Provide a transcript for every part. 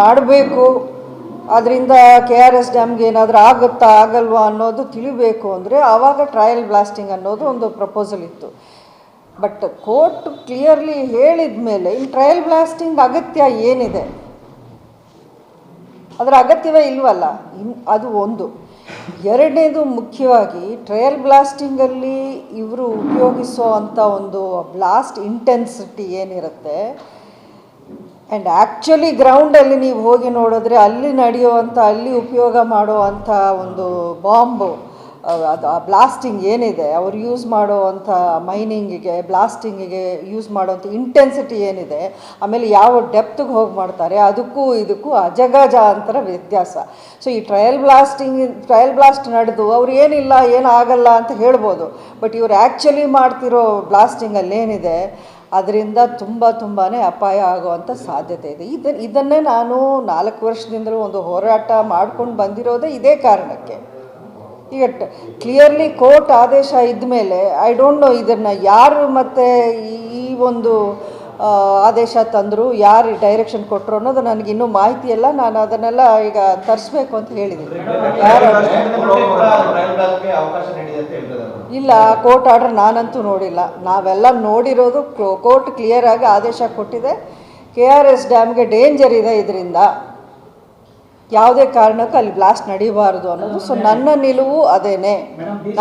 ಮಾಡಬೇಕು. ಅದರಿಂದ K R S ಡ್ಯಾಮ್ಗೆ ಏನಾದರೂ ಆಗುತ್ತಾ, ಆಗಲ್ವಾ ಅನ್ನೋದು ತಿಳಿಬೇಕು ಅಂದರೆ ಆವಾಗ ಟ್ರಯಲ್ ಬ್ಲಾಸ್ಟಿಂಗ್ ಅನ್ನೋದು ಒಂದು ಪ್ರಪೋಸಲ್ ಇತ್ತು. ಬಟ್ ಕೋರ್ಟ್ ಕ್ಲಿಯರ್ಲಿ ಹೇಳಿದ ಮೇಲೆ ಇಲ್ಲಿ ಟ್ರಯಲ್ ಬ್ಲಾಸ್ಟಿಂಗ್ ಅಗತ್ಯ ಏನಿದೆ? ಅದರ ಅಗತ್ಯವೇ ಇಲ್ವಲ್ಲ? ಇನ್ ಅದು ಒಂದು. ಎರಡನೇದು ಮುಖ್ಯವಾಗಿ ಟ್ರಯಲ್ ಬ್ಲಾಸ್ಟಿಂಗಲ್ಲಿ ಇವರು ಉಪಯೋಗಿಸೋ ಅಂಥ ಒಂದು ಬ್ಲಾಸ್ಟ್ ಇಂಟೆನ್ಸಿಟಿ ಏನಿರುತ್ತೆ? ಆ್ಯಂಡ್ ಆ್ಯಕ್ಚುಲಿ ಗ್ರೌಂಡಲ್ಲಿ ನೀವು ಹೋಗಿ ನೋಡಿದ್ರೆ ಅಲ್ಲಿ ನಡೆಯುವಂಥ, ಅಲ್ಲಿ ಉಪಯೋಗ ಮಾಡುವಂಥ ಒಂದು ಬಾಂಬು ಅದು ಆ ಬ್ಲಾಸ್ಟಿಂಗ್ ಏನಿದೆ, ಅವ್ರು ಯೂಸ್ ಮಾಡುವಂಥ ಮೈನಿಂಗಿಗೆ ಬ್ಲಾಸ್ಟಿಂಗಿಗೆ ಯೂಸ್ ಮಾಡುವಂಥ ಇಂಟೆನ್ಸಿಟಿ ಏನಿದೆ, ಆಮೇಲೆ ಯಾವ ಡೆಪ್ತ್ಗೆ ಹೋಗಿ ಮಾಡ್ತಾರೆ, ಅದಕ್ಕೂ ಇದಕ್ಕೂ ಅಜಗಜಾಂತರ ವ್ಯತ್ಯಾಸ. ಸೊ ಈ ಟ್ರಯಲ್ ಬ್ಲಾಸ್ಟಿಂಗ್ ಟ್ರಯಲ್ ಬ್ಲಾಸ್ಟ್ ನಡೆದು ಅವ್ರು ಏನಿಲ್ಲ, ಏನಾಗಲ್ಲ ಅಂತ ಹೇಳ್ಬೋದು ಬಟ್ ಇವ್ರು ಆ್ಯಕ್ಚುಲಿ ಮಾಡ್ತಿರೋ ಬ್ಲಾಸ್ಟಿಂಗಲ್ಲಿ ಏನಿದೆ ಅದರಿಂದ ತುಂಬ ತುಂಬಾ ಅಪಾಯ ಆಗುವಂಥ ಸಾಧ್ಯತೆ ಇದೆ. ಇದನ್ನು ಇದನ್ನೇ ನಾನು ನಾಲ್ಕು ವರ್ಷದಿಂದಲೂ ಒಂದು ಹೋರಾಟ ಮಾಡ್ಕೊಂಡು ಬಂದಿರೋದೇ ಇದೇ ಕಾರಣಕ್ಕೆ. ಈಗ ಕ್ಲಿಯರ್ಲಿ ಕೋರ್ಟ್ ಆದೇಶ ಇದ್ದ ಮೇಲೆ ಐ ಡೋಂಟ್ ನೋ ಇದನ್ನು ಯಾರು ಮತ್ತು ಈ ಒಂದು ಆದೇಶ ತಂದರು, ಯಾರು ಡೈರೆಕ್ಷನ್ ಕೊಟ್ಟರು ಅನ್ನೋದು ನನಗೆ ಇನ್ನೂ ಮಾಹಿತಿ ಎಲ್ಲ ನಾನು ಅದನ್ನೆಲ್ಲ ಈಗ ತರಿಸ್ಬೇಕು ಅಂತ ಹೇಳ್ತಿದ್ದಾರೆ ಇಲ್ಲ ಕೋರ್ಟ್ ಆರ್ಡರ್ ನಾನಂತೂ ನೋಡಿಲ್ಲ. ನಾವೆಲ್ಲ ನೋಡಿರೋದು ಕೋರ್ಟ್ ಕ್ಲಿಯರ್ ಆಗಿ ಆದೇಶ ಕೊಟ್ಟಿದೆ. ಕೆ ಆರ್ ಎಸ್ ಡ್ಯಾಮ್ಗೆ ಡೇಂಜರ್ ಇದೆ ಇದರಿಂದ ಯಾವುದೇ ಕಾರಣಕ್ಕೂ ಅಲ್ಲಿ ಬ್ಲಾಸ್ಟ್ ನಡೀಬಾರ್ದು ಅನ್ನೋದು. ಸೊ ನನ್ನ ನಿಲುವು ಅದೇನೆ.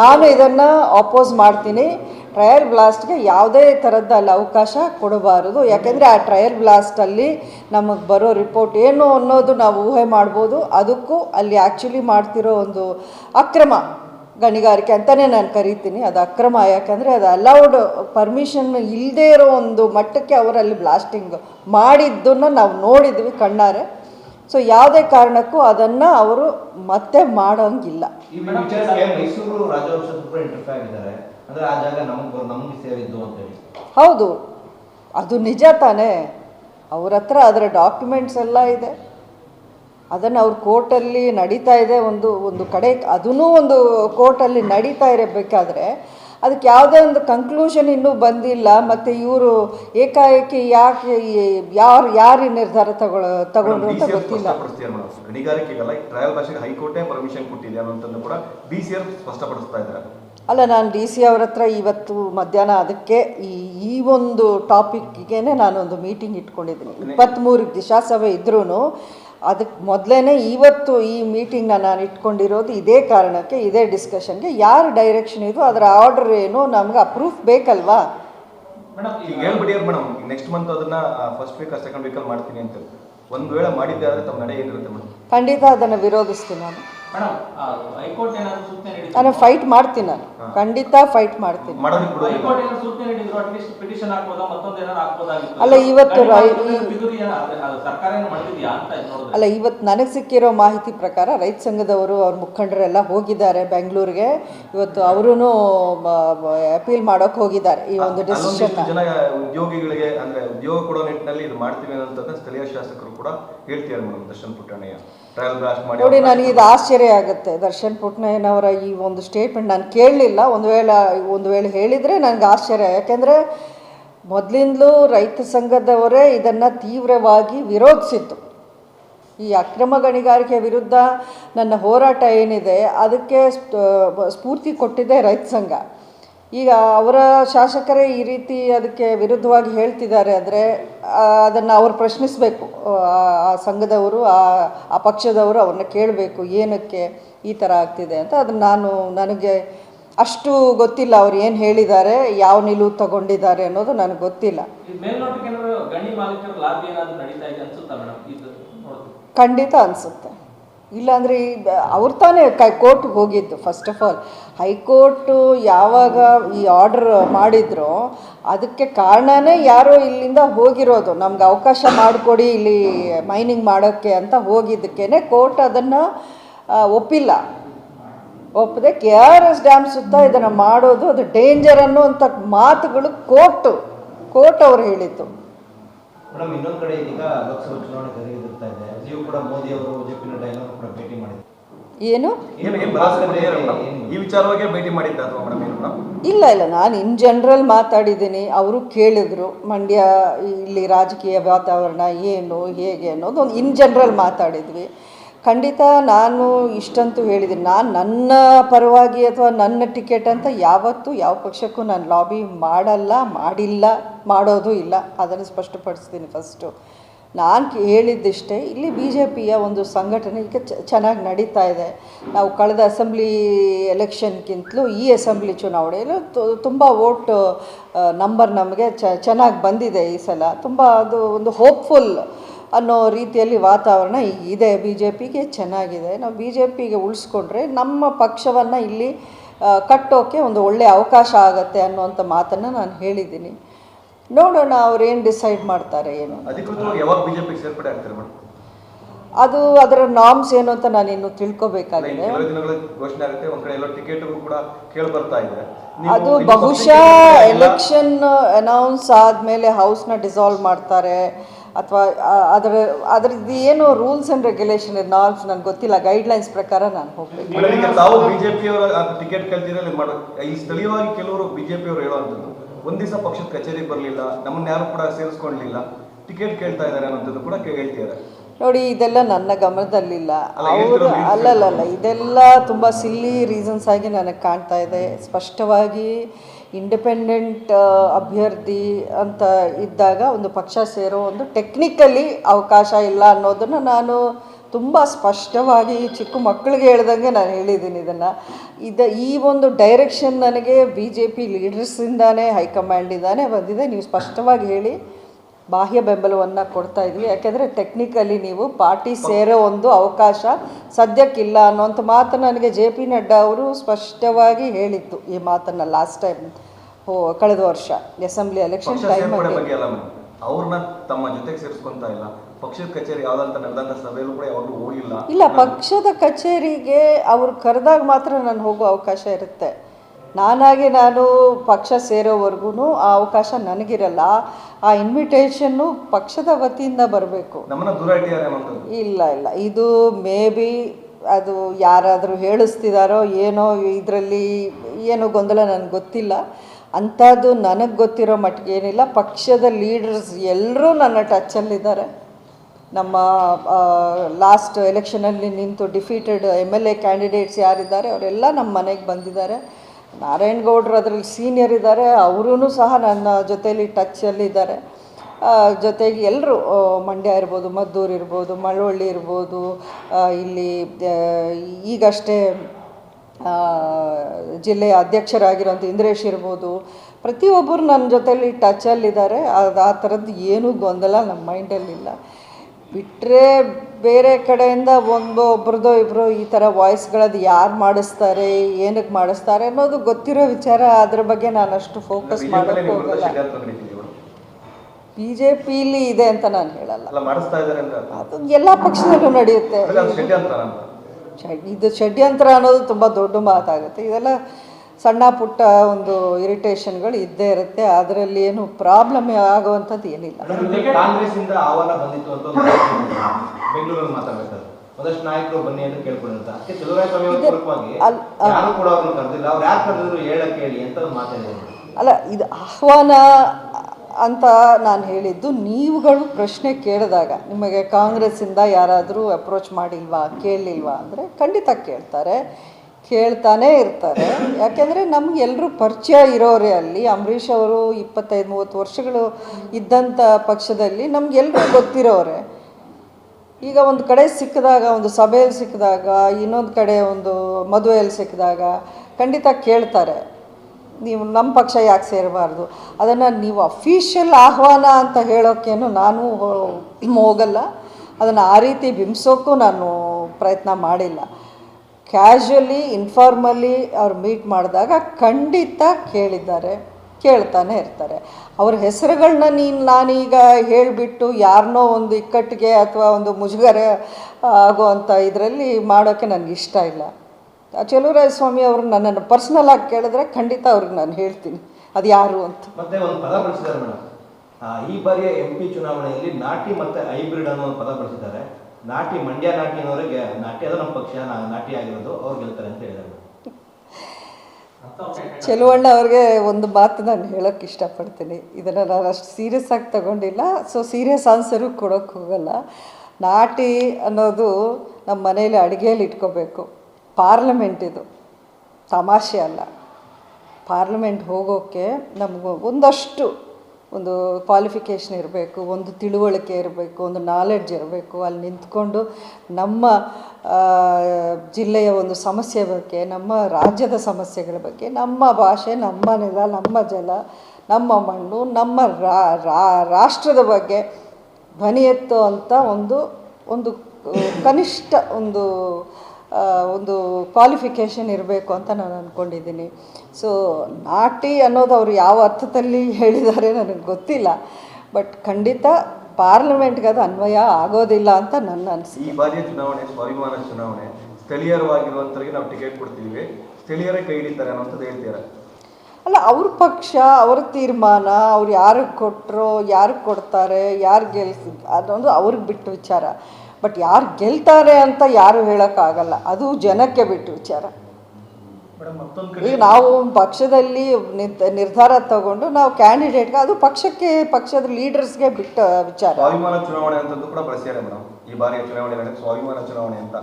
ನಾನು ಇದನ್ನು ಅಪೋಸ್ ಮಾಡ್ತೀನಿ. ಟ್ರಯಲ್ ಬ್ಲಾಸ್ಟ್ಗೆ ಯಾವುದೇ ಥರದ ಅಲ್ಲಿ ಅವಕಾಶ ಕೊಡಬಾರದು. ಯಾಕೆಂದರೆ ಆ ಟ್ರಯಲ್ ಬ್ಲಾಸ್ಟಲ್ಲಿ ನಮಗೆ ಬರೋ ರಿಪೋರ್ಟ್ ಏನು ಅನ್ನೋದು ನಾವು ಊಹೆ ಮಾಡ್ಬೋದು. ಅದಕ್ಕೂ ಅಲ್ಲಿ ಆ್ಯಕ್ಚುಲಿ ಮಾಡ್ತಿರೋ ಒಂದು ಅಕ್ರಮ ಗಣಿಗಾರಿಕೆ ಅಂತಲೇ ನಾನು ಕರಿತೀನಿ. ಅದು ಅಕ್ರಮ ಯಾಕಂದರೆ ಅದು ಅಲೌಡ್ ಪರ್ಮಿಷನ್ ಇಲ್ಲದೇ ಇರೋ ಒಂದು ಮಟ್ಟಕ್ಕೆ ಅವರಲ್ಲಿ ಬ್ಲಾಸ್ಟಿಂಗ್ ಮಾಡಿದ್ದನ್ನು ನಾವು ನೋಡಿದ್ವಿ ಕಣ್ಣಾರೆ. ಸೊ ಯಾವುದೇ ಕಾರಣಕ್ಕೂ ಅದನ್ನು ಅವರು ಮತ್ತೆ ಮಾಡೋಂಗಿಲ್ಲ. ಅಂದ್ರೆ ಆ ಜಾಗ ನಮ್ಗೆ ನಮ್ಗೆ ಸೇರಿದ್ದು ಅಂತ ಹೇಳಿ ಹೌದು. ಅದು ನಿಜ ತಾನೇ. ಅವ್ರ ಹತ್ರ ಅದರ ಡಾಕ್ಯುಮೆಂಟ್ಸ್ ಎಲ್ಲ ಇದೆ. ಅದನ್ನು ಅವ್ರ ಕೋರ್ಟಲ್ಲಿ ನಡೀತಾ ಇದೆ ಒಂದು ಒಂದು ಕಡೆ. ಅದೂ ಒಂದು ಕೋರ್ಟಲ್ಲಿ ನಡೀತಾ ಇರಬೇಕಾದ್ರೆ ಅದಕ್ಕೆ ಯಾವುದೇ ಒಂದು ಕನ್ಕ್ಲೂಷನ್ ಇನ್ನೂ ಬಂದಿಲ್ಲ. ಮತ್ತು ಇವರು ಏಕಾಏಕಿ ಯಾಕೆ ಯಾರು ಯಾರು ಈ ನಿರ್ಧಾರ ತಗೊಳ ತಗೊಂಡು ಅಂತ ಗೊತ್ತಿಲ್ಲ. ಗಣಿಗಾರಿಕೆಗಲ್ಲ ಟ್ರಯಲ್ ಭಾಷೆಗೆ ಹೈಕೋರ್ಟೇ ಪರ್ಮಿಷನ್ ಕೊಟ್ಟಿದೆ ಅನ್ನೋಂಥದ್ದು ಕೂಡ ಬಿ ಸಿ ಎಲ್ ಸ್ಪಷ್ಟಪಡಿಸ್ತಾ ಇದ್ದಾರೆ. ಅಲ್ಲ ನಾನು ಡಿ ಸಿ ಅವ್ರ ಹತ್ರ ಇವತ್ತು ಮಧ್ಯಾಹ್ನ ಅದಕ್ಕೆ ಈ ಈ ಒಂದು ಟಾಪಿಕ್ಗೆ ನಾನೊಂದು ಮೀಟಿಂಗ್ ಇಟ್ಕೊಂಡಿದ್ದೀನಿ. ಇಪ್ಪತ್ತ್ಮೂರು ದಿಶಾಸಭೆ ಇದ್ರೂ ಅದಕ್ಕೆ ಮೊದಲೇ ಇವತ್ತು ಈ ಮೀಟಿಂಗ್ನ ನಾನು ಇಟ್ಕೊಂಡಿರೋದು ಇದೇ ಕಾರಣಕ್ಕೆ ಇದೇ ಡಿಸ್ಕಷನ್ಗೆ ಯಾರು ಡೈರೆಕ್ಷನ್ ಇದು ಅದರ ಆರ್ಡರ್ ಏನು ನಮ್ಗೆ ಅಪ್ರೂಫ್ ಬೇಕಲ್ವಾ? ಈಗ ಹೇಳ್ಬಿಡಿ ಮೇಡಮ್ ನೆಕ್ಸ್ಟ್ ಮಂತ್ ಅದನ್ನ ಫಸ್ಟ್ ವೀಕ್ ಸೆಕೆಂಡ್ ವೀಕಲ್ಲಿ ಮಾಡ್ತೀನಿ ಅಂತ ಒಂದು ವೇಳೆ ಮಾಡಿದ್ದೆ ಆದರೆ ತಮ್ಮ ನಡೆ ಏನಿರುತ್ತೆ ಮೇಡಮ್ ಖಂಡಿತ ಅದನ್ನು ವಿರೋಧಿಸ್ತೀನಿ ನಾನು. ನಾನು ಫೈಟ್ ಮಾಡ್ತೀನಿ ನಾನು. ಖಂಡಿತ ಫೈಟ್ ಮಾಡ್ತೀನಿ. ಅಲ್ಲ, ಇವತ್ತು ಅಲ್ಲ ಇವತ್ತು ನನಗೆ ಸಿಕ್ಕಿರೋ ಮಾಹಿತಿ ಪ್ರಕಾರ ರೈತ ಸಂಘದವರು ಅವ್ರ ಮುಖಂಡರೆಲ್ಲ ಹೋಗಿದ್ದಾರೆ ಬೆಂಗಳೂರಿಗೆ. ಇವತ್ತು ಅವರೂ ಅಪೀಲ್ ಮಾಡೋಕೆ ಹೋಗಿದ್ದಾರೆ ಈ ಒಂದು ಡಿಸಿಷನ್ ಜನ ಉದ್ಯೋಗಿಗಳಿಗೆ ಅಂದ್ರೆ ಉದ್ಯೋಗ ಕೊಡೋ ನಿಟ್ಟಿನಲ್ಲಿ ಇದು ಮಾಡ್ತೀವಿ ಅನ್ನೋಂಥದ್ದನ್ನ ಸ್ಥಳೀಯ ಶಾಸಕರು ಕೂಡ ಹೇಳ್ತಿದ್ದಾರೆ ಮೇಡಮ್ ದರ್ಶನ್ ಪುಟ್ಟಣ್ಣಯ್ಯ. ನೋಡಿ ನನಗೆ ಇದು ಆಶ್ಚರ್ಯ ಆಗುತ್ತೆ. ದರ್ಶನ್ ಪುಟ್ನಯ್ಯನವರ ಈ ಒಂದು ಸ್ಟೇಟ್ಮೆಂಟ್ ನಾನು ಕೇಳಲಿಲ್ಲ. ಒಂದು ವೇಳೆ ಒಂದು ವೇಳೆ ಹೇಳಿದರೆ ನನಗೆ ಆಶ್ಚರ್ಯ. ಯಾಕೆಂದರೆ ಮೊದಲಿಂದಲೂ ರೈತ ಸಂಘದವರೇ ಇದನ್ನು ತೀವ್ರವಾಗಿ ವಿರೋಧಿಸಿತ್ತು. ಈ ಅಕ್ರಮ ಗಣಿಗಾರಿಕೆ ವಿರುದ್ಧ ನನ್ನ ಹೋರಾಟ ಏನಿದೆ ಅದಕ್ಕೆ ಸ್ಫೂರ್ತಿ ಕೊಟ್ಟಿದೆ ರೈತ ಸಂಘ. ಈಗ ಅವರ ಶಾಸಕರೇ ಈ ರೀತಿ ಅದಕ್ಕೆ ವಿರುದ್ಧವಾಗಿ ಹೇಳ್ತಿದ್ದಾರೆ ಅಂದರೆ ಅದನ್ನು ಅವ್ರು ಪ್ರಶ್ನಿಸಬೇಕು. ಆ ಸಂಘದವರು ಆ ಆ ಪಕ್ಷದವರು ಅವ್ರನ್ನ ಕೇಳಬೇಕು ಏನಕ್ಕೆ ಈ ಥರ ಆಗ್ತಿದೆ ಅಂತ ಅದನ್ನು ನಾನು ನನಗೆ ಅಷ್ಟು ಗೊತ್ತಿಲ್ಲ ಅವ್ರು ಏನು ಹೇಳಿದ್ದಾರೆ ಯಾವ ನಿಲುವು ತಗೊಂಡಿದ್ದಾರೆ ಅನ್ನೋದು ನನಗೆ ಗೊತ್ತಿಲ್ಲ. ಖಂಡಿತ ಅನಿಸುತ್ತೆ. ಇಲ್ಲಾಂದರೆ ಈ ಅವ್ರು ತಾನೇ ಕೈ ಕೋರ್ಟ್ಗೆ ಹೋಗಿದ್ದು ಫಸ್ಟ್ ಆಫ್ ಆಲ್ ಹೈಕೋರ್ಟು ಯಾವಾಗ ಈ ಆರ್ಡರ್ ಮಾಡಿದ್ರು, ಅದಕ್ಕೆ ಕಾರಣನೇ ಯಾರೋ ಇಲ್ಲಿಂದ ಹೋಗಿರೋದು. ನಮ್ಗೆ ಅವಕಾಶ ಮಾಡಿಕೊಡಿ, ಇಲ್ಲಿ ಮೈನಿಂಗ್ ಮಾಡೋಕ್ಕೆ ಅಂತ ಹೋಗಿದ್ದಕ್ಕೇ ಕೋರ್ಟ್ ಅದನ್ನು ಒಪ್ಪಿಲ್ಲ. ಒಪ್ಪದೆ ಕೆ ಆರ್ ಎಸ್ ಡ್ಯಾಮ್ ಸುತ್ತ ಇದನ್ನು ಮಾಡೋದು ಅದು ಡೇಂಜರ್ ಅನ್ನುವಂಥ ಮಾತುಗಳು ಕೋರ್ಟು. ಕೋರ್ಟ್ ಅವ್ರು ಹೇಳಿದ್ದು. ಮೇಡಮ್ ಇನ್ನೊಂದು ಕಡೆ ಇದೀಗ ಲೋಕಸಭಾ ಚುನಾವಣೆ ಗರಿಗೆದರ್ತಾ ಇದೆ. ನೀವು ಕೂಡ ಮೋದಿ ಅವರು ಜೆಪಿ ನಡ್ಡಾ ಎಲ್ಲರೂ ಕೂಡ ಭೇಟಿ ಮಾಡಿದ್ರು. ಏನು? ಈ ವಿಚಾರವಾಗಿ ಭೇಟಿ ಮಾಡಿದ್ದ ಇಲ್ಲ ಇಲ್ಲ ನಾನು ಇನ್ ಜನರಲ್ ಮಾತಾಡಿದ್ದೀನಿ. ಅವರು ಕೇಳಿದ್ರು ಮಂಡ್ಯ ಇಲ್ಲಿ ರಾಜಕೀಯ ವಾತಾವರಣ ಏನು ಹೇಗೆ ಅನ್ನೋದೊಂದು ಇನ್ ಜನರಲ್ ಮಾತಾಡಿದ್ವಿ. ಖಂಡಿತ ನಾನು ಇಷ್ಟಂತೂ ಹೇಳಿದ್ದೀನಿ. ನಾನು ನನ್ನ ಪರವಾಗಿ ಅಥವಾ ನನ್ನ ಟಿಕೆಟ್ ಅಂತ ಯಾವತ್ತೂ ಯಾವ ಪಕ್ಷಕ್ಕೂ ನಾನು ಲಾಬಿ ಮಾಡಲ್ಲ, ಮಾಡಿಲ್ಲ, ಮಾಡೋದು ಇಲ್ಲ. ಅದನ್ನು ಸ್ಪಷ್ಟಪಡಿಸ್ತೀನಿ ಫಸ್ಟು. ನಾನು ಹೇಳಿದ್ದಿಷ್ಟೇ, ಇಲ್ಲಿ ಬಿ ಜೆ ಪಿಯ ಒಂದು ಸಂಘಟನೆ ಈಗ ಚೆನ್ನಾಗಿ ನಡೀತಾ ಇದೆ. ನಾವು ಕಳೆದ ಅಸೆಂಬ್ಲಿ ಎಲೆಕ್ಷನ್ಗಿಂತಲೂ ಈ ಅಸೆಂಬ್ಲಿ ಚುನಾವಣೆಯಲ್ಲೂ ತುಂಬ ವೋಟ್ ನಂಬರ್ ನಮಗೆ ಚೆನ್ನಾಗಿ ಬಂದಿದೆ ಈ ಸಲ. ತುಂಬ ಅದು ಒಂದು ಹೋಪ್ಫುಲ್ ಅನ್ನೋ ರೀತಿಯಲ್ಲಿ ವಾತಾವರಣ ಇದೆ. ಬಿ ಜೆ ಪಿಗೆ ಚೆನ್ನಾಗಿದೆ. ನಾವು ಬಿ ಜೆ ಪಿಗೆ ಉಳಿಸ್ಕೊಂಡ್ರೆ ನಮ್ಮ ಪಕ್ಷವನ್ನು ಇಲ್ಲಿ ಕಟ್ಟೋಕ್ಕೆ ಒಂದು ಒಳ್ಳೆಯ ಅವಕಾಶ ಆಗುತ್ತೆ ಅನ್ನುವಂಥ ಮಾತನ್ನು ನಾನು ಹೇಳಿದ್ದೀನಿ. ನೋಡೋಣ ಅವ್ರೇನು ಏನು ಡಿಸೈಡ್ ಮಾಡ್ತಾರೆ ಏನು? ಅದು ಅದರ ನಾಮ್ಸ್ ಏನು ಅಂತ ನಾನು ಇನ್ನು ತಿಳ್ಕೊಬೇಕಾಗಿದೆ. ಅದು ಬಹುಶಃ ಎಲೆಕ್ಷನ್ ಅನೌನ್ಸ್ ಆದಮೇಲೆ ಹೌಸ್ನ ಡಿಸಾಲ್ವ್ ಮಾಡ್ತಾರೆ. ಅಥವಾ ಅದರ ಅದ್ರದ್ದು ಏನು ರೂಲ್ಸ್ ಆ್ಯಂಡ್ ರೆಗ್ಯುಲೇಷನ್ ನಾರ್ಮ್ಸ್ ನನಗೆ ಗೊತ್ತಿಲ್ಲ. ಗೈಡ್ಲೈನ್ಸ್ ಪ್ರಕಾರ ನಾನು ಹೋಗ್ಬೇಕು. ತಾವು ಬಿಜೆಪಿ ಅವರ ಟಿಕೆಟ್ ಕಲ್ತಿರಲ್ಲ ಈ ಸ್ಥಳೀಯವಾಗಿ ಕೆಲವರು ಬಿಜೆಪಿ ಅವರು ಹೇಳುವಂಥದ್ದು. ಒಂದ್ ದಿವಸ ಪಕ್ಷದ ಕಚೇರಿಗೆ ಬರಲಿಲ್ಲ ನಮ್ಮನ್ನ ಯಾರು ಕೂಡ ಸೇರಿಸ್ಕೊಳ್ಳಲಿಲ್ಲ ಟಿಕೆಟ್ ಕೇಳ್ತಾ ಇದ್ದಾರೆ ಅನ್ನೋದನ್ನು ಕೂಡ ಹೇಳ್ತಿದ್ದಾರೆ. ನೋಡಿ ಇದೆಲ್ಲ ನನ್ನ ಗಮನದಲ್ಲಿಲ್ಲ. ಅವರು ಅಲ್ಲಲ್ಲ ಇದೆಲ್ಲ ತುಂಬ ಸಿಲ್ಲಿ ರೀಸನ್ಸ್ ಆಗಿ ನನಗೆ ಕಾಣ್ತಾ ಇದೆ. ಸ್ಪಷ್ಟವಾಗಿ ಇಂಡಿಪೆಂಡೆಂಟ್ ಅಭ್ಯರ್ಥಿ ಅಂತ ಇದ್ದಾಗ ಒಂದು ಪಕ್ಷ ಸೇರೋ ಒಂದು ಟೆಕ್ನಿಕಲಿ ಅವಕಾಶ ಇಲ್ಲ ಅನ್ನೋದನ್ನು ನಾನು ತುಂಬ ಸ್ಪಷ್ಟವಾಗಿ ಚಿಕ್ಕ ಮಕ್ಕಳಿಗೆ ಹೇಳ್ದಂಗೆ ನಾನು ಹೇಳಿದ್ದೀನಿ ಇದನ್ನು. ಇದ ಈ ಒಂದು ಡೈರೆಕ್ಷನ್ ನನಗೆ ಬಿ ಜೆ ಪಿ ಲೀಡರ್ಸಿಂದಾನೇ ಹೈಕಮಾಂಡಿಂದಾನೇ ಬಂದಿದೆ. ನೀವು ಸ್ಪಷ್ಟವಾಗಿ ಹೇಳಿ ಬಾಹ್ಯ ಬೆಂಬಲವನ್ನು ಕೊಡ್ತಾ ಇದ್ವಿ ಯಾಕೆಂದರೆ ಟೆಕ್ನಿಕಲಿ ನೀವು ಪಾರ್ಟಿ ಸೇರೋ ಒಂದು ಅವಕಾಶ ಸದ್ಯಕ್ಕಿಲ್ಲ ಅನ್ನೋಂಥ ಮಾತು ನನಗೆ ಜೆ ಪಿ ನಡ್ಡಾ ಅವರು ಸ್ಪಷ್ಟವಾಗಿ ಹೇಳಿತ್ತು ಈ ಮಾತನ್ನು ಲಾಸ್ಟ್ ಟೈಮ್ ಹೋ ಕಳೆದ ವರ್ಷ ಅಸೆಂಬ್ಲಿ ಎಲೆಕ್ಷನ್ ಟೈಮ್ ಅವ್ರನ್ನ ತಮ್ಮ ಜೊತೆಗೆ ಸೇರಿಸ್ಕೊಂತ ಇಲ್ಲ. ಪಕ್ಷದ ಕಚೇರಿ ಯಾವ್ದಂತ ನಡೆದಂತ ಸಭೆಯಲ್ಲೂ ಕೂಡ ಯಾವಾಗಲೂ ಹೋಗಿಲ್ಲ. ಇಲ್ಲ ಪಕ್ಷದ ಕಚೇರಿಗೆ ಅವ್ರು ಕರೆದಾಗ ಮಾತ್ರ ನಾನು ಹೋಗೋ ಅವಕಾಶ ಇರುತ್ತೆ. ನಾನಾಗಿ ನಾನು ಪಕ್ಷ ಸೇರೋವರೆಗೂ ಆ ಅವಕಾಶ ನನಗಿರಲ್ಲ. ಆ ಇನ್ವಿಟೇಷನ್ನು ಪಕ್ಷದ ವತಿಯಿಂದ ಬರಬೇಕು. ಇಲ್ಲ ಇಲ್ಲ. ಇದು ಮೇ ಬಿ ಅದು ಯಾರಾದರೂ ಹೇಳಿಸ್ತಿದಾರೋ ಏನೋ ಇದರಲ್ಲಿ ಏನೋ ಗೊಂದಲ ನನಗೆ ಗೊತ್ತಿಲ್ಲ. ಅಂಥದ್ದು ನನಗೆ ಗೊತ್ತಿರೋ ಮಟ್ಟಿಗೆ ಏನಿಲ್ಲ. ಪಕ್ಷದ ಲೀಡರ್ಸ್ ಎಲ್ಲರೂ ನನ್ನ ಟಚಲ್ಲಿದ್ದಾರೆ ನಮ್ಮ ಲಾಸ್ಟ್ ಎಲೆಕ್ಷನಲ್ಲಿ ನಿಂತು defeated M L A candidates ಯಾರಿದ್ದಾರೆ, ಅವರೆಲ್ಲ ನಮ್ಮ ಮನೆಗೆ ಬಂದಿದ್ದಾರೆ. ನಾರಾಯಣಗೌಡರು ಅದರಲ್ಲಿ ಸೀನಿಯರ್ ಇದ್ದಾರೆ ಅವರೂ ಸಹ ನನ್ನ ಜೊತೆಯಲ್ಲಿ ಟಚ್ಚಲ್ಲಿದ್ದಾರೆ ಜೊತೆಗೆ ಎಲ್ಲರೂ ಮಂಡ್ಯ ಇರ್ಬೋದು, ಮದ್ದೂರು ಇರ್ಬೋದು, ಮಳವಳ್ಳಿ ಇರ್ಬೋದು ಇಲ್ಲಿ ಈಗಷ್ಟೇ ಜಿಲ್ಲೆಯ ಅಧ್ಯಕ್ಷರಾಗಿರೋಂಥ ಇಂದ್ರೇಶ್ ಇರ್ಬೋದು ಪ್ರತಿಯೊಬ್ಬರು ನನ್ನ ಜೊತೆಯಲ್ಲಿ ಟಚಲ್ಲಿದ್ದಾರೆ ಅದು ಆ ಥರದ್ದು ಏನೂ ಗೊಂದಲ ನಮ್ಮ ಮೈಂಡಲ್ಲಿಲ್ಲ ಬಿಟ್ಟರೆ ಬೇರೆ ಕಡೆಯಿಂದ ಒಂದು ಒಬ್ರದ್ದು ಇಬ್ಬರು ಈ ಥರ ವಾಯ್ಸ್ಗಳದ್ದು ಯಾರು ಮಾಡಿಸ್ತಾರೆ ಏನಕ್ಕೆ ಮಾಡಿಸ್ತಾರೆ ಅನ್ನೋದು ಗೊತ್ತಿರೋ ವಿಚಾರ ಅದ್ರ ಬಗ್ಗೆ ನಾನು ಅಷ್ಟು ಫೋಕಸ್ ಮಾಡೋಕ್ಕೆ ಹೋಗಲ್ಲ. ಬಿ ಜೆ ಪಿಲಿ ಇದೆ ಅಂತ ನಾನು ಹೇಳಲ್ಲ. ಅದು ಎಲ್ಲ ಪಕ್ಷದಲ್ಲೂ ನಡೆಯುತ್ತೆ. ಇದು ಷಡ್ಯಂತ್ರ ಅನ್ನೋದು ತುಂಬ ದೊಡ್ಡ ಮಾತಾಗುತ್ತೆ. ಇದೆಲ್ಲ ಸಣ್ಣ ಪುಟ್ಟ ಒಂದು ಇರಿಟೇಷನ್ಗಳು ಇದ್ದೇ ಇರುತ್ತೆ. ಅದರಲ್ಲಿ ಏನು ಪ್ರಾಬ್ಲಮ್ ಆಗುವಂಥದ್ದು ಏನಿಲ್ಲ. ಅಲ್ಲ ಇದು ಆಹ್ವಾನ ಅಂತ ನಾನು ಹೇಳಿದ್ದು, ನೀವುಗಳು ಪ್ರಶ್ನೆ ಕೇಳಿದಾಗ, ನಿಮಗೆ ಕಾಂಗ್ರೆಸ್ಸಿಂದ ಯಾರಾದರೂ ಅಪ್ರೋಚ್ ಮಾಡಿಲ್ವಾ ಕೇಳಲಿಲ್ವಾ ಅಂದರೆ ಖಂಡಿತ ಕೇಳ್ತಾರೆ. ಕೇಳ್ತಾನೇ ಇರ್ತಾರೆ. ಯಾಕೆಂದರೆ ನಮಗೆಲ್ಲರೂ ಪರಿಚಯ ಇರೋರೇ ಅಲ್ಲಿ. ಅಂಬರೀಷ್ ಅವರು ಇಪ್ಪತ್ತೈದು, ಮೂವತ್ತು ವರ್ಷಗಳು ಇದ್ದಂಥ ಪಕ್ಷದಲ್ಲಿ ನಮಗೆಲ್ಲರೂ ಗೊತ್ತಿರೋರೆ. ಈಗ ಒಂದು ಕಡೆ ಸಿಕ್ಕಿದಾಗ, ಒಂದು ಸಭೆಯಲ್ಲಿ ಸಿಕ್ಕಿದಾಗ, ಇನ್ನೊಂದು ಕಡೆ ಒಂದು ಮದುವೆಯಲ್ಲಿ ಸಿಕ್ಕಿದಾಗ ಖಂಡಿತ ಕೇಳ್ತಾರೆ. ನೀವು ನಮ್ಮ ಪಕ್ಷ ಯಾಕೆ ಸೇರಬಾರ್ದು? ಅದನ್ನು ನೀವು ಅಫಿಷಿಯಲ್ ಆಹ್ವಾನ ಅಂತ ಹೇಳೋಕ್ಕೇನು ನಾನು ಹೋಗಲ್ಲ. ಅದನ್ನು ಆ ರೀತಿ ಬಿಂಬಿಸೋಕ್ಕೂ ನಾನು ಪ್ರಯತ್ನ ಮಾಡಿಲ್ಲ. ಕ್ಯಾಶುವಲಿ ಇನ್ಫಾರ್ಮಲಿ ಅವ್ರು ಮೀಟ್ ಮಾಡಿದಾಗ ಖಂಡಿತ ಕೇಳಿದ್ದಾರೆ, ಕೇಳ್ತಾನೆ ಇರ್ತಾರೆ. ಅವ್ರ ಹೆಸರುಗಳನ್ನ ನೀನು, ನಾನೀಗ ಹೇಳಿಬಿಟ್ಟು ಯಾರನ್ನೋ ಒಂದು ಇಕ್ಕಟ್ಟಿಗೆ ಅಥವಾ ಒಂದು ಮುಜುಗರ ಆಗುವಂಥ ಇದರಲ್ಲಿ ಮಾಡೋಕ್ಕೆ ನನಗೆ ಇಷ್ಟ ಇಲ್ಲ. ಚಲುವರಾಯ ಸ್ವಾಮಿ ಅವರು ನನ್ನನ್ನು ಪರ್ಸ್ನಲ್ ಆಗಿ ಕೇಳಿದ್ರೆ ಖಂಡಿತ ಅವ್ರಿಗೆ ನಾನು ಹೇಳ್ತೀನಿ. ಅದು ಯಾರು ಅಂತ. ಮತ್ತೆ ಒಂದು ಪದ ಬಳಸಿದ್ದಾರೆ ಮೇಡಮ್. ಈ ಬಾರಿಯ ಎಂ ಪಿ ಚುನಾವಣೆಯಲ್ಲಿ ನಾಟಿ ಮತ್ತೆ ಹೈಬ್ರಿಡ್ ಅನ್ನೋ ಒಂದು ಪದ ಬಳಸಿದ್ದಾರೆ. ನಾಟಿ ಮಂಡ್ಯ ನಾಟಿ ಅನ್ನೋರಿಗೆ ನಾಟಿ ಅದು ನಮ್ಮ ಪಕ್ಷ ನಾಟಿ ಆಗಿರೋದು ಅವ್ರು ಗೆಲ್ತಾರೆ ಅಂತ ಹೇಳಿದ್ದಾರೆ ಚೆಲುವಣ್ಣ ಅವ್ರಿಗೆ ಒಂದು ಮಾತು ನಾನು ಹೇಳೋಕ್ಕೆ ಇಷ್ಟಪಡ್ತೀನಿ. ಇದನ್ನು ನಾನು ಅಷ್ಟು ಸೀರಿಯಸ್ ಆಗಿ ತಗೊಂಡಿಲ್ಲ. ಸೊ ಸೀರಿಯಸ್ ಆನ್ಸರು ಕೊಡೋಕ್ಕೆ ಹೋಗಲ್ಲ. ನಾಟಿ ಅನ್ನೋದು ನಮ್ಮ ಮನೇಲಿ ಅಡುಗೆಯಲ್ಲಿ ಇಟ್ಕೋಬೇಕು. ಪಾರ್ಲಿಮೆಂಟ್ ಇದು. ತಮಾಷೆ ಅಲ್ಲ. ಪಾರ್ಲಿಮೆಂಟ್ ಹೋಗೋಕ್ಕೆ ನಮಗೆ ಒಂದಷ್ಟು ಒಂದು ಕ್ವಾಲಿಫಿಕೇಷನ್ ಇರಬೇಕು, ಒಂದು ತಿಳುವಳಿಕೆ ಇರಬೇಕು, ಒಂದು ನಾಲೆಡ್ಜ್ ಇರಬೇಕು. ಅಲ್ಲಿ ನಿಂತ್ಕೊಂಡು ನಮ್ಮ ಜಿಲ್ಲೆಯ ಒಂದು ಸಮಸ್ಯೆ ಬಗ್ಗೆ, ನಮ್ಮ ರಾಜ್ಯದ ಸಮಸ್ಯೆಗಳ ಬಗ್ಗೆ, ನಮ್ಮ ಭಾಷೆ, ನಮ್ಮ ನೆಲ, ನಮ್ಮ ಜಲ, ನಮ್ಮ ಮಣ್ಣು, ನಮ್ಮ ರಾಷ್ಟ್ರದ ಬಗ್ಗೆ ಧ್ವನಿ ಎತ್ತುವಂಥ ಒಂದು ಒಂದು, ಕನಿಷ್ಠ ಒಂದು ಒಂದು ಕ್ವಾಲಿಫಿಕೇಷನ್ ಇರಬೇಕು ಅಂತ ನಾನು ಅಂದ್ಕೊಂಡಿದ್ದೀನಿ ಸೊ ನಾಟಿ ಅನ್ನೋದು ಅವರು ಯಾವ ಅರ್ಥದಲ್ಲಿ ಹೇಳಿದ್ದಾರೆ ನನಗೆ ಗೊತ್ತಿಲ್ಲ. ಬಟ್ ಖಂಡಿತ ಪಾರ್ಲಿಮೆಂಟ್ಗೆ ಅದು ಅನ್ವಯ ಆಗೋದಿಲ್ಲ ಅಂತ ನನ್ನ ಅನಿಸಿ ಈ ಬಾರಿಯ ಚುನಾವಣೆ ಸ್ವಾಭಿಮಾನ ಚುನಾವಣೆ ಸ್ಥಳೀಯರವಾಗಿರುವಂಥವ್ರಿಗೆ ನಾವು ಟಿಕೆಟ್ ಕೊಡ್ತೀವಿ. ಸ್ಥಳೀಯರೇ ಕೈ ಹಿಡಿತಾರೆ ಅನ್ನೋಂಥದ್ದು ಹೇಳ್ತೀರಾ? ಅಲ್ಲ ಅವ್ರ ಪಕ್ಷ ಅವ್ರ ತೀರ್ಮಾನ ಅವ್ರು ಯಾರಿಗೆ ಕೊಟ್ಟರು ಯಾರಿಗೆ ಕೊಡ್ತಾರೆ ಯಾರು ಗೆಲ್ಸ ಅದೊಂದು ಅವ್ರಿಗೆ ಬಿಟ್ಟು ವಿಚಾರ. ಬಟ್ ಯಾರು ಗೆಲ್ತಾರೆ ಅಂತ ಯಾರು ಹೇಳೋಕ್ಕಾಗಲ್ಲ. ಅದು ಜನಕ್ಕೆ ಬಿಟ್ಟು ವಿಚಾರ. ಈಗ ನಾವು ಪಕ್ಷದಲ್ಲಿ ನಿರ್ಧಾರ ತಗೊಂಡು ನಾವು ಕ್ಯಾಂಡಿಡೇಟ್ಗೆ ಅದು ಪಕ್ಷಕ್ಕೆ ಪಕ್ಷದ ಲೀಡರ್ಸ್ಗೆ ಬಿಟ್ಟ ವಿಚಾರ. ಸ್ವಾಭಿಮಾನ ಚುನಾವಣೆ ಅಂತಂದು ಕೂಡ ಬಳಸಿದ್ದಾರೆ ಮೇಡಮ್. ಈ ಬಾರಿಯ ಚುನಾವಣೆ ನಡೆದ ಸ್ವಾಭಿಮಾನ ಚುನಾವಣೆ ಅಂತ.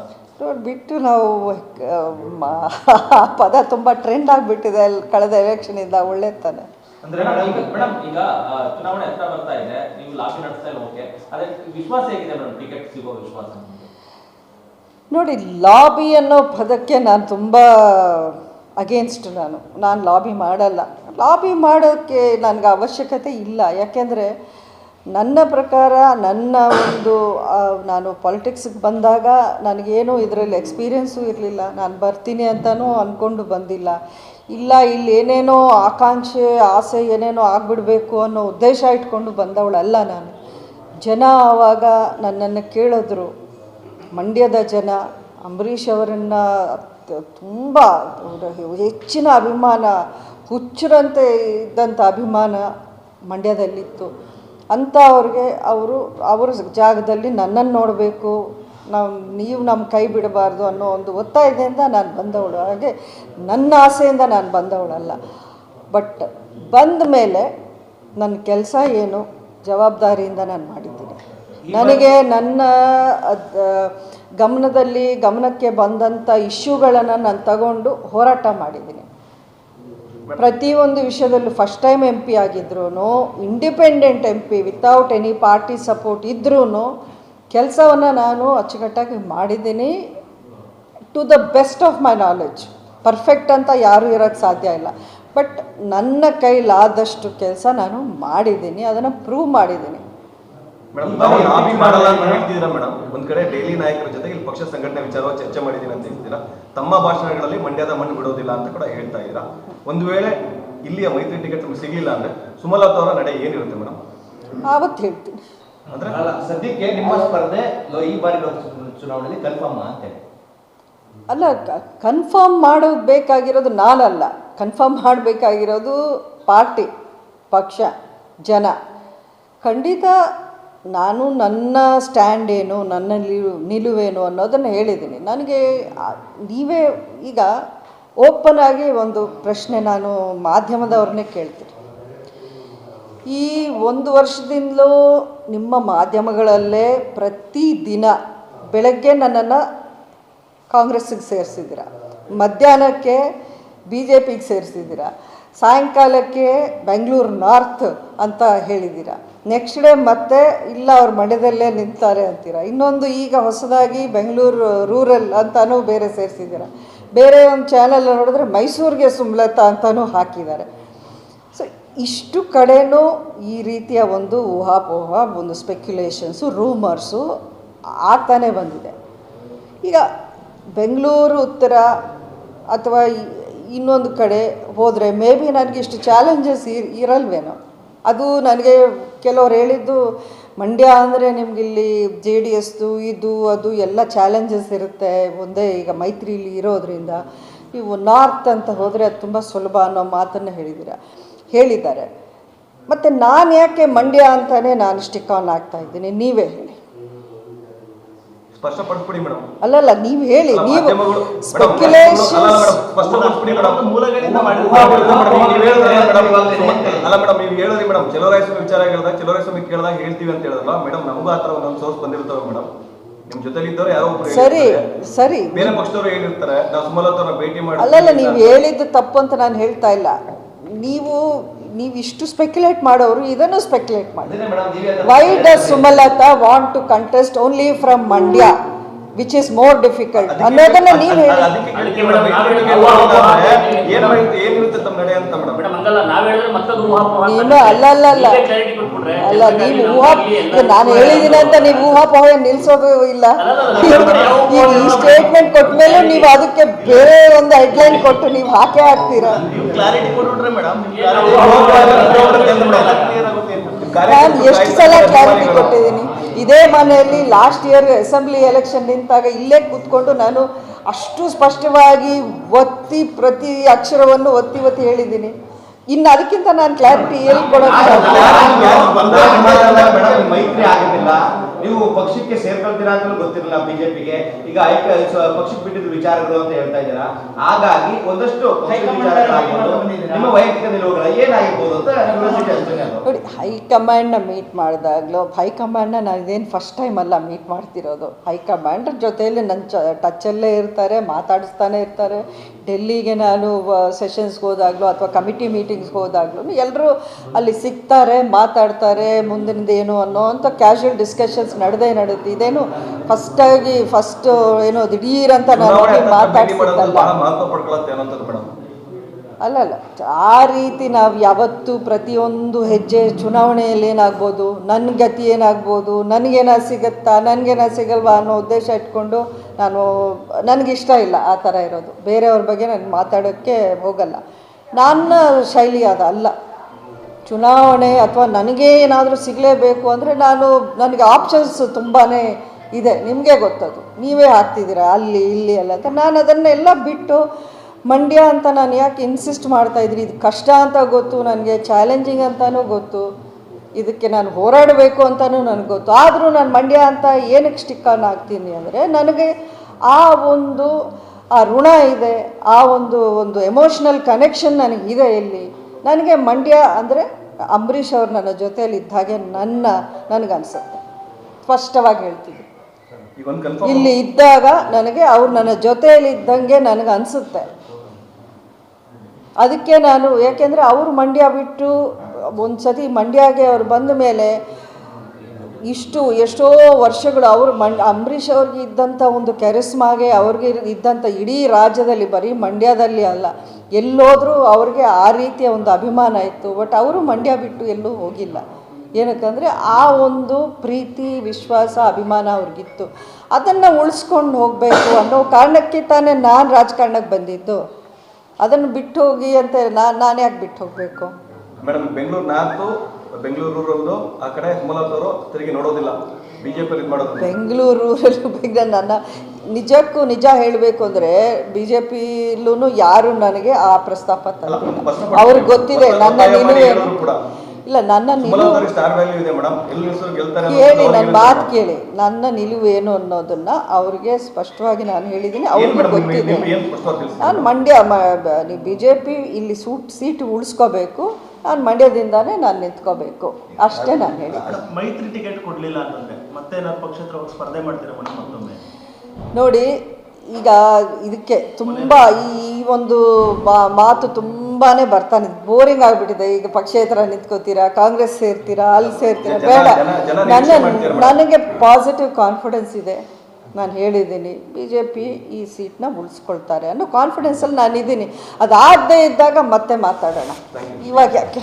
ನೋಡಿ, ಬಿಟ್ಟು ನಾವು ಆ ಪದ ತುಂಬ ಟ್ರೆಂಡ್ ಆಗಿಬಿಟ್ಟಿದೆ ಅಲ್ಲಿ ಕಳೆದ ಎಲೆಕ್ಷನಿಂದ ಒಳ್ಳೆ ತಾನೆ. ಅಂದ್ರೆ ಮೇಡಮ್ ಈಗ ಚುನಾವಣೆ ಹತ್ರ ಬರ್ತಾ ಇದೆ. ನೀವು ಲಾಬಿ ನಡೆಸ್ತಾ ಓಕೆ ಅದೇ, ವಿಶ್ವಾಸ ಹೇಗಿದೆ ಮೇಡಮ್ ಟಿಕೆಟ್ ಸಿಗೋ ವಿಶ್ವಾಸ? ನೋಡಿ, ಲಾಬಿ ಅನ್ನೋ ಪದಕ್ಕೆ ನಾನು ತುಂಬ ಅಗೇನ್ಸ್ಟ್ ನಾನು. ನಾನು ಲಾಬಿ ಮಾಡಲ್ಲ. ಲಾಬಿ ಮಾಡೋಕ್ಕೆ ನನಗೆ ಅವಶ್ಯಕತೆ ಇಲ್ಲ. ಯಾಕೆಂದರೆ ನನ್ನ ಪ್ರಕಾರ, ನನ್ನ ಒಂದು ನಾನು ಪಾಲಿಟಿಕ್ಸ್ಗೆ ಬಂದಾಗ ನನಗೇನು ಇದರಲ್ಲಿ ಎಕ್ಸ್ಪೀರಿಯೆನ್ಸು ಇರಲಿಲ್ಲ. ನಾನು ಬರ್ತೀನಿ ಅಂತಲೂ ಅಂದ್ಕೊಂಡು ಬಂದಿಲ್ಲ. ಇಲ್ಲ, ಇಲ್ಲಿ ಏನೇನೋ ಆಕಾಂಕ್ಷೆ, ಆಸೆ ಏನೇನೋ ಆಗ್ಬಿಡ್ಬೇಕು ಅನ್ನೋ ಉದ್ದೇಶ ಇಟ್ಕೊಂಡು ಬಂದವಳಲ್ಲ ನಾನು. ಜನ ಆವಾಗ ನನ್ನನ್ನು ಕೇಳಿದ್ರು. ಮಂಡ್ಯದ ಜನ, ಅಂಬರೀಷ್ ಅವರನ್ನು ತುಂಬ ಹೆಚ್ಚಿನ ಅಭಿಮಾನ, ಹುಚ್ಚರಂತೆ ಇದ್ದಂಥ ಅಭಿಮಾನ ಮಂಡ್ಯದಲ್ಲಿತ್ತು. ಅಂಥವ್ರಿಗೆ ಅವರು, ಅವರ ಜಾಗದಲ್ಲಿ ನನ್ನನ್ನು ನೋಡಬೇಕು ನಾವು ನೀವು ನಮ್ಮ ಕೈ ಬಿಡಬಾರ್ದು ಅನ್ನೋ ಒಂದು ಒತ್ತಾಯದಿಂದ ನಾನು ಬಂದವಳು. ಹಾಗೆ ನನ್ನ ಆಸೆಯಿಂದ ನಾನು ಬಂದವಳಲ್ಲ. ಬಟ್ ಬಂದ ಮೇಲೆ ನನ್ನ ಕೆಲಸ ಏನು? ಜವಾಬ್ದಾರಿಯಿಂದ ನಾನು ಮಾಡಿದ್ದೀನಿ. ನನಗೆ ನನ್ನ ಗಮನದಲ್ಲಿ ಗಮನಕ್ಕೆ ಬಂದಂಥ ಇಶ್ಯೂಗಳನ್ನು ನಾನು ತಗೊಂಡು ಹೋರಾಟ ಮಾಡಿದ್ದೀನಿ. ಪ್ರತಿಯೊಂದು ವಿಷಯದಲ್ಲೂ ಫಸ್ಟ್ ಟೈಮ್ ಎಂ ಪಿ ಆಗಿದ್ರು independent M P without any party support ಇದ್ರೂ ಕೆಲಸವನ್ನು ನಾನು ಅಚ್ಚುಕಟ್ಟಾಗಿ ಮಾಡಿದ್ದೀನಿ to the best of my knowledge perfect ಅಂತ ಯಾರೂ ಇರೋಕ್ಕೆ ಸಾಧ್ಯ ಇಲ್ಲ. ಬಟ್ ನನ್ನ ಕೈಲಾದಷ್ಟು ಕೆಲಸ ನಾನು ಮಾಡಿದ್ದೀನಿ ಅದನ್ನು ಪ್ರೂವ್ ಮಾಡಿದ್ದೀನಿ. ಮೇಡಮ್ ನಾವು ಲಾಬಿ ಮಾಡಲ್ಲ ಅಂತ ಹೇಳ್ತಿದ್ದೀರಾ ಮೇಡಮ್ ಒಂದ್ ಕಡೆ ಡೈಲಿ ನಾಯಕರ ಜೊತೆ ಇಲ್ಲಿ ಪಕ್ಷ ಸಂಘಟನೆ ವಿಚಾರವಾಗಿ ಚರ್ಚೆ ಮಾಡಿದ್ದೀನಿ ಅಂತ ಹೇಳ್ತೀರಾ? ತಮ್ಮ ಭಾಷಣಗಳಲ್ಲಿ ಮಂಡ್ಯದ ಮಣ್ಣು ಬಿಡೋದಿಲ್ಲ ಅಂತ ಕೂಡ ಹೇಳ್ತಾ ಇದ್ದೀರಾ? ಒಂದು ವೇಳೆ ಇಲ್ಲಿಯ ಮೈತ್ರಿ ಟಿಕೆಟ್ ಸಿಗಲಿಲ್ಲ ಅಂದ್ರೆ ಸುಮಲತಾ ಅವರ ನಡೆ ಏನಿರುತ್ತೆ ಮೇಡಮ್ ಆವತ್ತು ಹೇಳ್ತೀನಿ. ಸದ್ಯಕ್ಕೆ ನಿಮ್ಮ ಸ್ಪರ್ಧೆ ಈ ಬಾರಿ ಚುನಾವಣೆಯಲ್ಲಿ ಕನ್ಫರ್ಮ್ ಅಲ್ಲ ಕನ್ಫರ್ಮ್ ಮಾಡೋದು ಬೇಕಾಗಿರೋದು ನಾನಲ್ಲ. ಕನ್ಫರ್ಮ್ ಮಾಡಬೇಕಾಗಿರೋದು ಪಾರ್ಟಿ, ಪಕ್ಷ, ಜನ. ಖಂಡಿತ ನಾನು ನನ್ನ ಸ್ಟ್ಯಾಂಡ್ ಏನು, ನನ್ನ ನಿಲು- ನಿಲುವೇನು ಅನ್ನೋದನ್ನು ಹೇಳಿದ್ದೀನಿ. ನನಗೆ ನೀವೇ ಈಗ ಓಪನ್ ಆಗಿ ಒಂದು ಪ್ರಶ್ನೆ ನಾನು ಮಾಧ್ಯಮದವ್ರನ್ನೇ ಕೇಳ್ತೀನಿ. ಈ ಒಂದು ವರ್ಷದಿಂದಲೂ ನಿಮ್ಮ ಮಾಧ್ಯಮಗಳಲ್ಲೇ ಪ್ರತಿದಿನ ಬೆಳಗ್ಗೆ ನನ್ನನ್ನು ಕಾಂಗ್ರೆಸ್ಸಿಗೆ ಸೇರಿಸಿದ್ದೀರ. ಮಧ್ಯಾಹ್ನಕ್ಕೆ ಬಿ ಜೆ ಪಿಗೆ ಸೇರಿಸಿದ್ದೀರ. ಸಾಯಂಕಾಲಕ್ಕೆ ಬೆಂಗಳೂರು ನಾರ್ತ್ ಅಂತ ಹೇಳಿದ್ದೀರ. ನೆಕ್ಸ್ಟ್ ಡೇ ಮತ್ತೆ ಇಲ್ಲ ಅವ್ರ ಮಂಡ್ಯದಲ್ಲೇ ನಿಂತಾರೆ ಅಂತೀರ. ಇನ್ನೊಂದು ಈಗ ಹೊಸದಾಗಿ ಬೆಂಗಳೂರು ರೂರಲ್ ಅಂತಲೂ ಬೇರೆ ಸೇರಿಸಿದ್ದೀರ. ಬೇರೆ ಒಂದು ಚಾನಲ್ ನೋಡಿದ್ರೆ ಮೈಸೂರಿಗೆ ಸುಮ್ಲತಾ ಅಂತಲೂ ಹಾಕಿದ್ದಾರೆ. ಇಷ್ಟು ಕಡೆನೂ ಈ ರೀತಿಯ ಒಂದು ಊಹಾಪೋಹ, ಒಂದು ಸ್ಪೆಕ್ಯುಲೇಷನ್ಸು ರೂಮರ್ಸು ಆಗ್ತಾನೆ ಬಂದಿದೆ. ಈಗ ಬೆಂಗಳೂರು ಉತ್ತರ ಅಥವಾ ಇನ್ನೊಂದು ಕಡೆ ಹೋದರೆ ಮೇ ಬಿ ನನಗೆ ಇಷ್ಟು ಚಾಲೆಂಜಸ್ ಇರಲ್ವೇನೋ. ಅದು ನನಗೆ ಕೆಲವ್ರು ಹೇಳಿದ್ದು ಮಂಡ್ಯ ಅಂದರೆ ನಿಮಗಿಲ್ಲಿ ಜೆ ಡಿ ಎಸ್ದು ಇದು, ಅದು ಎಲ್ಲ ಚಾಲೆಂಜಸ್ ಇರುತ್ತೆ ಒಂದೇ ಈಗ ಮೈತ್ರಿಲಿ ಇರೋದ್ರಿಂದ. ನೀವು ನಾರ್ತ್ ಅಂತ ಹೋದರೆ ಅದು ತುಂಬ ಸುಲಭ ಅನ್ನೋ ಮಾತನ್ನು ಹೇಳಿದ್ದೀರ. ಹೇಳಿದ್ದಾರೆ. ಮತ್ತು ನಾನು ಯಾಕೆ ಮಂಡ್ಯ ಅಂತಲೇ ನಾನು ಸ್ಟಿಕ್ ಆನ್ ಆಗ್ತಾ ಇದ್ದೀನಿ ನೀವೇ ಹೇಳಿ. ಅಲ್ಲಲ್ಲ ನೀವು ಹೇಳಿ ನೀವು ಸ್ಪೆಕ್ಯುಲೇಷನ್ ಅಲ್ಲ ಮೇಡಮ್ ನೀವು ಹೇಳಿದ್ರಿ ಮೇಡಮ್. ಚಲೋರಾಯಸ್ವಾಮಿ ವಿಚಾರ ಹೇಳಿದಾಗ ಚಲೋರಾಯಸ್ವಾಮಿ ಕೇಳಿದಾಗ ಹೇಳ್ತೀವಿ ಅಂತ ಹೇಳಿದ್ರಲ್ಲ ಮೇಡಮ್ ನಮಗೂ ಆ ಥರ ಒಂದೊಂದು ಸೋರ್ಸ್ ಬಂದಿರ್ತಾವೆ ಮೇಡಮ್. ನಿಮ್ಮ ಜೊತೆಲಿ ಇದ್ದವ್ರು ಯಾರೋ ಸರಿ. ಸರಿ. ಬೇರೆ ಪಕ್ಷದವರು ಹೇಳಿರ್ತಾರೆ. ನಾವು ಸುಮಲತವ್ರನ್ನ ಭೇಟಿ ಮಾಡಿ ಅಲ್ಲಲ್ಲ ನೀವು ಹೇಳಿದ್ದು ತಪ್ಪು ಅಂತ ನಾನು ಹೇಳ್ತಾ ಇಲ್ಲ. ನೀವು ನೀವು ಇಷ್ಟು ಸ್ಪೆಕ್ಯುಲೇಟ್ ಮಾಡೋರು ಇದನ್ನು ಸ್ಪೆಕ್ಯುಲೇಟ್ ಮಾಡಿ. Why does Sumalatha want to contest only from Mandya which is more difficult ಅನ್ನೋದನ್ನ ನೀವು ಹೇಳಿ. ನೀನು ಅಲ್ಲ ಅಲ್ಲ ಅಲ್ಲ. ಅಲ್ಲ ನೀವು ಊಹಾ ನಾನು ಹೇಳಿದ್ದೀನಿ ಅಂತ ನೀವು ಊಹಾಪೋಹ ನಿಲ್ಸೋದು ಇಲ್ಲ? ಈಗ ಈ ಸ್ಟೇಟ್ಮೆಂಟ್ ಕೊಟ್ಟ ಮೇಲೆ ನೀವು ಅದಕ್ಕೆ ಬೇರೆ ಒಂದು ಹೆಡ್ಲೈನ್ ಕೊಟ್ಟು ನೀವು ಹಾಕೇ ಹಾಕ್ತೀರಾ? ನಾನು ಎಷ್ಟು ಸಲ ಕ್ಲಾರಿಟಿ ಕೊಟ್ಟಿದ್ದೀನಿ? ಇದೇ ಮನೆಯಲ್ಲಿ ಲಾಸ್ಟ್ ಇಯರ್ ಅಸೆಂಬ್ಲಿ ಎಲೆಕ್ಷನ್ ನಿಂತಾಗ ಇಲ್ಲೇ ಕೂತ್ಕೊಂಡು ನಾನು ಅಷ್ಟು ಸ್ಪಷ್ಟವಾಗಿ ಒತ್ತಿ ಪ್ರತಿ ಅಕ್ಷರವನ್ನು ಒತ್ತಿ ಒತ್ತಿ ಹೇಳಿದ್ದೀನಿ. ಇನ್ನು ಅದಕ್ಕಿಂತ ನಾನು ಕ್ಲಾರಿಟಿ ಎಲ್ಲಿ ಆಗಿರ್ಲಿಲ್ಲ ನೀವು ಪಕ್ಷಕ್ಕೆ ಸೇರ್ಕೊಳ್ತೀರಾ ಅಂತ ಗೊತ್ತಿರಲ್ಲ ಬಿಜೆಪಿಗೆ. ಈಗ ಐಕ ಪಕ್ಷಕ್ಕೆ ಬಿಟ್ಟಿದ್ದು ವಿಚಾರಗಳು ಅಂತ ಹೇಳ್ತಾ ಇದ್ದೀರಾ? ಹಾಗಾಗಿ ಒಂದಷ್ಟು ನಿಮ್ಮ ವೈಯಕ್ತಿಕ ನಿಲುವುಗಳ ಏನಾಗಿರ್ಬೋದು ಅಂತ ನೋಡಿ ಹೈಕಮಾಂಡ್ನ ಮೀಟ್ ಮಾಡಿದಾಗಲೂ ಹೈಕಮಾಂಡ್ನ ನಾನು ಇದೇನು ಫಸ್ಟ್ ಟೈಮ್ ಅಲ್ಲ ಮೀಟ್ ಮಾಡ್ತಿರೋದು. ಹೈಕಮಾಂಡ್ ಜೊತೆಯಲ್ಲಿ ನನ್ನ ಚ ಟಚ್ಚಲ್ಲೇ ಇರ್ತಾರೆ ಮಾತಾಡಿಸ್ತಾನೆ ಇರ್ತಾರೆ. ಡೆಲ್ಲಿಗೆ ನಾನು ಸೆಷನ್ಸ್ಗೆ ಹೋದಾಗಲೂ ಅಥವಾ ಕಮಿಟಿ ಮೀಟಿಂಗ್ಸ್ಗೆ ಹೋದಾಗಲೂ ಎಲ್ಲರೂ ಅಲ್ಲಿ ಸಿಗ್ತಾರೆ ಮಾತಾಡ್ತಾರೆ ಮುಂದಿನದೇನು ಅನ್ನೋ ಅನ್ನೋ ಅಂಥ ಕ್ಯಾಶುವಲ್ ಡಿಸ್ಕಷನ್ಸ್ ನಡೆದೇ ನಡೆಯುತ್ತೆ ಇದೇನು ಫಸ್ಟಾಗಿ ಫಸ್ಟ್ ಏನೋ ದಿಢೀರಂತ ನಾನು ಮಾತಾಡ್ತಿದ್ದಲ್ಲ ಅಲ್ಲ ಅಲ್ಲ ಆ ರೀತಿ ನಾವು ಯಾವತ್ತು ಪ್ರತಿಯೊಂದು ಹೆಜ್ಜೆ ಚುನಾವಣೆಯಲ್ಲಿ ಏನಾಗ್ಬೋದು ನನ್ನ ಗತಿ ಏನಾಗ್ಬೋದು ನನಗೇನ ಸಿಗುತ್ತಾ ನನಗೇನ ಸಿಗಲ್ವಾ ಅನ್ನೋ ಉದ್ದೇಶ ಇಟ್ಕೊಂಡು ನಾನು ನನಗಿಷ್ಟ ಇಲ್ಲ ಆ ಥರ ಇರೋದು. ಬೇರೆಯವ್ರ ಬಗ್ಗೆ ನಾನು ಮಾತಾಡೋಕ್ಕೆ ಹೋಗಲ್ಲ. ನನ್ನ ಶೈಲಿ ಅದು ಅಲ್ಲ. ಚುನಾವಣೆ ಅಥವಾ ನನಗೆ ಏನಾದರೂ ಸಿಗಲೇಬೇಕು ಅಂದರೆ ನಾನು ನನಗೆ ಆಪ್ಷನ್ಸ್ ತುಂಬಾ ಇದೆ, ನಿಮಗೆ ಗೊತ್ತದು. ನೀವೇ ಹಾಕ್ತಿದ್ದೀರಾ, ಅಲ್ಲಿ, ಇಲ್ಲಿ ಅಲ್ಲ ಅಂತ. ನಾನು ಅದನ್ನೆಲ್ಲ ಬಿಟ್ಟು ಮಂಡ್ಯ ಅಂತ ನಾನು ಯಾಕೆ ಇನ್ಸಿಸ್ಟ್ ಮಾಡ್ತಾ ಇದ್ರಿ ಇದು ಕಷ್ಟ ಅಂತ ಗೊತ್ತು, ನನಗೆ ಚಾಲೆಂಜಿಂಗ್ ಅಂತಲೂ ಗೊತ್ತು. ಇದಕ್ಕೆ ನಾನು ಹೋರಾಡಬೇಕು ಅಂತಲೂ ನನಗೆ ಗೊತ್ತು. ಆದರೂ ನಾನು ಮಂಡ್ಯ ಅಂತ ಏನಕ್ಕೆ ಸ್ಟಿಕ್ಕನ್ನು ಹಾಕ್ತೀನಿ ಅಂದರೆ ನನಗೆ ಆ ಒಂದು, ಆ ಋಣ ಇದೆ, ಆ ಒಂದು ಒಂದು ಎಮೋಷ್ನಲ್ ಕನೆಕ್ಷನ್ ನನಗಿದೆ ಇಲ್ಲಿ. ನನಗೆ ಮಂಡ್ಯ ಅಂದರೆ ಅಂಬರೀಷ್ ಅವ್ರು ನನ್ನ ಜೊತೆಯಲ್ಲಿ ಇದ್ದಾಗೆ ನನ್ನ ನನಗನ್ಸುತ್ತೆ. ಸ್ಪಷ್ಟವಾಗಿ ಹೇಳ್ತೀನಿ. ಇಲ್ಲಿ ಇದ್ದಾಗ ನನಗೆ ಅವ್ರು ನನ್ನ ಜೊತೆಯಲ್ಲಿ ಇದ್ದಂಗೆ ನನಗೆ ಅನಿಸುತ್ತೆ ಅದಕ್ಕೆ ನಾನು ಯಾಕೆಂದರೆ ಅವರು ಮಂಡ್ಯ ಬಿಟ್ಟು ಒಂದು ಸತಿ ಮಂಡ್ಯಗೆ ಅವ್ರು ಬಂದ ಮೇಲೆ ಇಷ್ಟು ಎಷ್ಟೋ ವರ್ಷಗಳು ಅವರು ಮಂಡ್ ಅಂಬರೀಷ್ ಅವ್ರಿಗೆ ಇದ್ದಂಥ ಒಂದು ಕೆರೆಸ್ಮಾಗೆ ಅವ್ರಿಗೆ ಇದ್ದಂಥ ಇಡೀ ರಾಜ್ಯದಲ್ಲಿ ಬರೀ ಮಂಡ್ಯದಲ್ಲಿ ಅಲ್ಲ ಎಲ್ಲೋದ್ರೂ ಅವ್ರಿಗೆ ಆ ರೀತಿಯ ಒಂದು ಅಭಿಮಾನ ಇತ್ತು ಬಟ್ ಅವರು ಮಂಡ್ಯ ಬಿಟ್ಟು ಎಲ್ಲೂ ಹೋಗಿಲ್ಲ. ಏನಕ್ಕಂದರೆ ಆ ಒಂದು ಪ್ರೀತಿ ವಿಶ್ವಾಸ ಅಭಿಮಾನ ಅವ್ರಿಗಿತ್ತು. ಅದನ್ನು ಉಳಿಸ್ಕೊಂಡು ಹೋಗಬೇಕು ಅನ್ನೋ ಕಾರಣಕ್ಕೆ ತಾನೇ ನಾನು ರಾಜಕಾರಣಕ್ಕೆ ಬಂದಿದ್ದು. ಅದನ್ನು ಬಿಟ್ಟು ಹೋಗಿ ಅಂತ ನಾನು ನಾನು ಯಾಕೆ ಬಿಟ್ಟು ಹೋಗಬೇಕು? ಮೇಡಮ್ ಬೆಂಗಳೂರು ನಾರ್ತು ಬೆಂಗಳೂರು ಆ ಕಡೆ ಸುಮಲತಾ ಅವರು ತಿರುಗಿ ನೋಡೋದಿಲ್ಲ. ಬಿಜೆಪಿ ಇದು ಮಾಡೋದು. ಬೆಂಗಳೂರಲ್ಲೂ ಬೇಗ ನನ್ನ ನಿಜಕ್ಕೂ ನಿಜ ಹೇಳಬೇಕು ಅಂದರೆ ಬಿ ಜೆ ಪಿಲೂ ಯಾರು ನನಗೆ ಆ ಪ್ರಸ್ತಾಪ ತಂದಿಲ್ಲ ಅವ್ರಿಗೆ ಗೊತ್ತಿದೆ ನನ್ನ ಮಾಡಿ ನಿಲುವು ಏನು ಹೇಳಿದ್ರು ಕೂಡ. ಇಲ್ಲ ನನ್ನ ನಿಲುವು ಕೇಳಿ ನನ್ನ ಮಾತು ಕೇಳಿ. ನನ್ನ ನಿಲುವು ಏನು ಅನ್ನೋದನ್ನ ಅವ್ರಿಗೆ ಸ್ಪಷ್ಟವಾಗಿ ನಾನು ಹೇಳಿದ್ದೀನಿ. ಅವ್ರಿಗೆ ಗೊತ್ತಿದೆ. ನಾನು ಮಂಡ್ಯ ನೀವು ಬಿ ಜೆ ಪಿ ಇಲ್ಲಿ ಸೂಟ್ ಸೀಟ್ ಉಳಿಸ್ಕೋಬೇಕು. ನಾನು ಮಂಡ್ಯದಿಂದಾನೇ ನಾನು ನಿಂತ್ಕೋಬೇಕು. ಅಷ್ಟೇ ನಾನು ಹೇಳಿ ಮೈತ್ರಿ ಟಿಕೆಟ್ ಕೊಡಲಿಲ್ಲ ಅಂತಂದ್ರೆ ಮತ್ತೆ ನಾನು ಪಕ್ಷೇತರ ಸ್ಪರ್ಧೆ ಮಾಡ್ತೀರಾ ಮತ್ತೊಮ್ಮೆ? ನೋಡಿ ಈಗ ಇದಕ್ಕೆ ತುಂಬ ಈ ಒಂದು ಮಾತು ತುಂಬಾ ಬರ್ತಾನೆ. ಬೋರಿಂಗ್ ಆಗಿಬಿಟ್ಟಿದೆ. ಈಗ ಪಕ್ಷೇತರ ನಿಂತ್ಕೋತೀರಾ ಕಾಂಗ್ರೆಸ್ ಸೇರ್ತೀರಾ ಅಲ್ಲಿ ಸೇರ್ತೀರಾ ಬೇಡ. ನನ್ನ. ನನಗೆ ಪಾಸಿಟಿವ್ ಕಾನ್ಫಿಡೆನ್ಸ್ ಇದೆ. ನಾನು ಹೇಳಿದ್ದೀನಿ ಬಿ ಜೆ ಪಿ ಈ ಸೀಟ್ನ ಉಳಿಸ್ಕೊಳ್ತಾರೆ ಅನ್ನೋ ಕಾನ್ಫಿಡೆನ್ಸಲ್ಲಿ ನಾನು ಇದ್ದೀನಿ ಅದಾಗದೇ ಇದ್ದಾಗ ಮತ್ತೆ ಮಾತಾಡೋಣ. ಇವಾಗ ಯಾಕೆ?